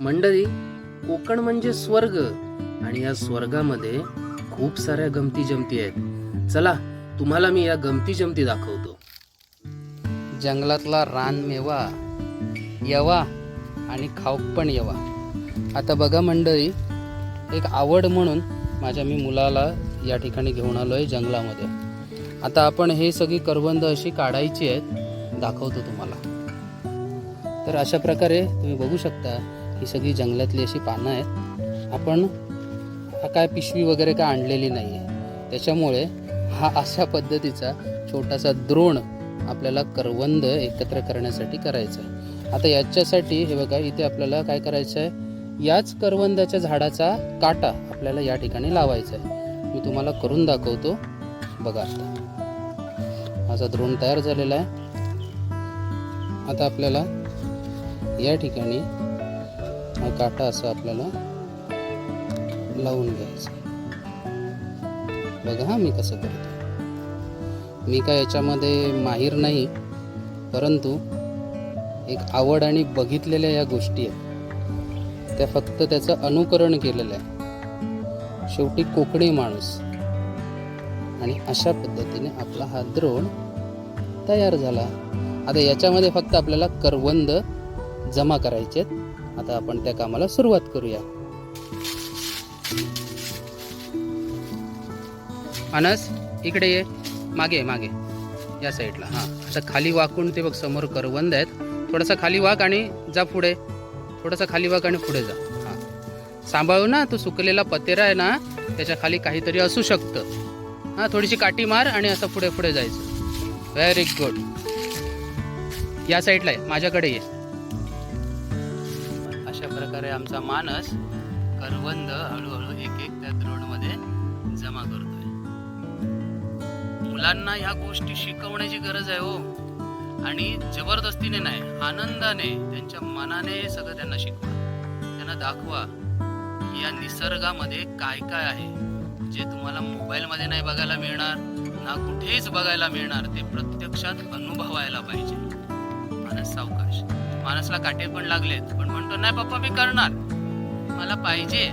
मंडळी कोकण म्हणजे स्वर्ग आणि या स्वर्गामध्ये खूप साऱ्या गमती जमती आहेत. चला तुम्हाला मी या गमती जमती दाखवतो. जंगलातला रानमेवा यवा आणि खाऊक पण यवा. आता बघा मंडळी एक आवड म्हणून माझ्या मी मुलाला या ठिकाणी घेऊन आलो आहे जंगलामध्ये. आता आपण हे सगळी करवंद अशी काढायची आहेत दाखवतो तुम्हाला. तर अशा प्रकारे तुम्ही बघू शकता ही सगळी जंगलातली अशी पानं आहेत. आपण काय पिशवी वगैरे काय आणलेली नाही आहे त्याच्यामुळे हा अशा पद्धतीचा छोटासा द्रोण आपल्याला करवंद एकत्र करण्यासाठी करायचा आहे. आता याच्यासाठी हे बघा इथे आपल्याला काय करायचं आहे? याच करवंदाच्या झाडाचा काटा आपल्याला या ठिकाणी लावायचा आहे. मी तुम्हाला करून दाखवतो. बघा आता. माझा द्रोण तयार झालेला आहे. आता आपल्याला या ठिकाणी हा काटा असा आपल्याला लावून घ्यायचा. बघा हा मी कसं करतो मी काय याच्यामध्ये माहीर नाही परंतु एक आवड आणि बघितलेल्या या गोष्टी आहेत. त्या फक्त त्याचं अनुकरण केलेलं आहे. शेवटी कोकणी माणूस. आणि अशा पद्धतीने आपला हा द्रोण तयार झाला. आता याच्यामध्ये फक्त आपल्याला करवंद जमा करायचे आहेत आता आपण त्या कामाला सुरुवात करूया. अनस इकडे ये. मागे मागे. या साईडला. हां. आता खाली वाकून ते बघ समोर करवंद आहेत. थोडासा खाली वाक आणि जा पुढे. थोडासा खाली वाक आणि पुढे जा. हां. सांभाळू ना तो सुकलेला पतेरा आहे ना त्याच्याखाली काहीतरी असू शकतं. हां थोडीशी काठी मार आणि असं पुढे पुढे जायचं. व्हेरी गुड या साईडला आहे माझ्याकडे ये. अशा प्रकारे आमचा मानस करवंद हळूहळू एक एक त्या द्रोणमध्ये जमा करतोय. मुलांना ह्या गोष्टी शिकवण्याची गरज आहे हो. आणि जबरदस्तीने नाही आनंदाने त्यांच्या मनाने सगळं त्यांना शिकवा. त्यांना दाखवा की या निसर्गामध्ये काय काय आहे. जे तुम्हाला मोबाईलमध्ये नाही बघायला मिळणार ना कुठेच बघायला मिळणार ते प्रत्यक्षात अनुभवायला पाहिजे. मानसला काटे पण लागलेत. पण म्हणतो नाही पप्पा मी करणार. मला पाहिजे.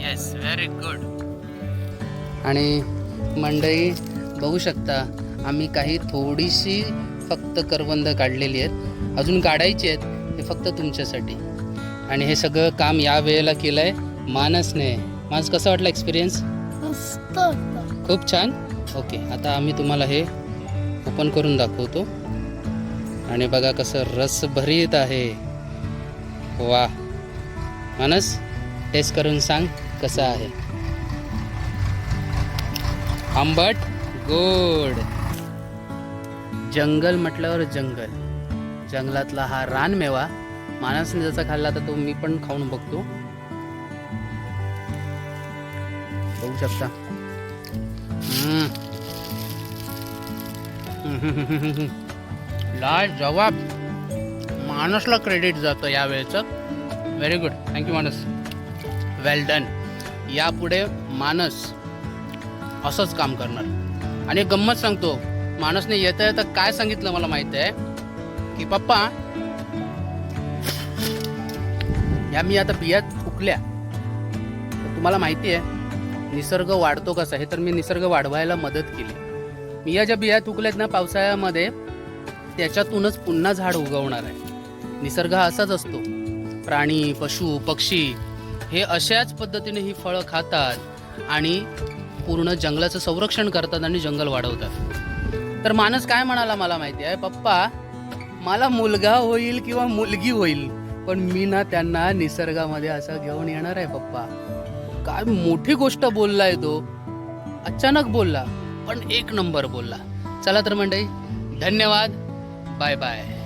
येस व्हेरी गुड आणि मंडळी बघू शकता आम्ही काही थोडीशी फक्त करवंद काढलेली आहेत. अजून काढायची आहेत हे फक्त तुमच्यासाठी. आणि हे सगळं काम या वेळेला केलं आहे मानसने. मानस कसं वाटलं एक्सपिरियन्स. खूप छान. ओके आता आम्ही तुम्हाला हे ओपन करून दाखवतो. आणि बघा कसं रस भरीत आहे. वा मानस टेस्ट करून सांग कसं आहे. आंबट गोड. जंगल म्हटल्यावर जंगल. जंगलातला हा रानमेवा मानसने जसा खाल्ला तर तो मी पण खाऊन बघतो. बघू शकता. ला जवाब मानसला क्रेडिट जातं यावेळेचं. व्हेरी गुड थँक्यू मानस वेल डन यापुढे मानस असंच काम करणार. आणि गंमत सांगतो मानसने येता येता काय सांगितलं मला माहिती आहे? की पप्पा या मी आता बियात फुकल्या. तुम्हाला माहिती आहे निसर्ग वाढतो कसा हे तर मी निसर्ग वाढवायला मदत केली. मी या ज्या बिया तुकल्यात ना पावसाळ्यामध्ये त्याच्यातूनच पुन्हा झाड उगवणार आहे. निसर्ग असाच असतो. प्राणी पशु पक्षी हे अशाच पद्धतीने ही फळं खातात आणि पूर्ण जंगलाचं संरक्षण करतात आणि जंगल वाढवतात. तर मानस काय म्हणाला मला माहिती आहे? पप्पा मला मुलगा होईल किंवा मुलगी होईल पण मी ना त्यांना निसर्गामध्ये असं घेऊन येणार आहे पप्पा. काय मोठी गोष्ट बोललाय तो. अचानक बोलला पण एक नंबर बोलला. चला तर मंडळी धन्यवाद. Bye bye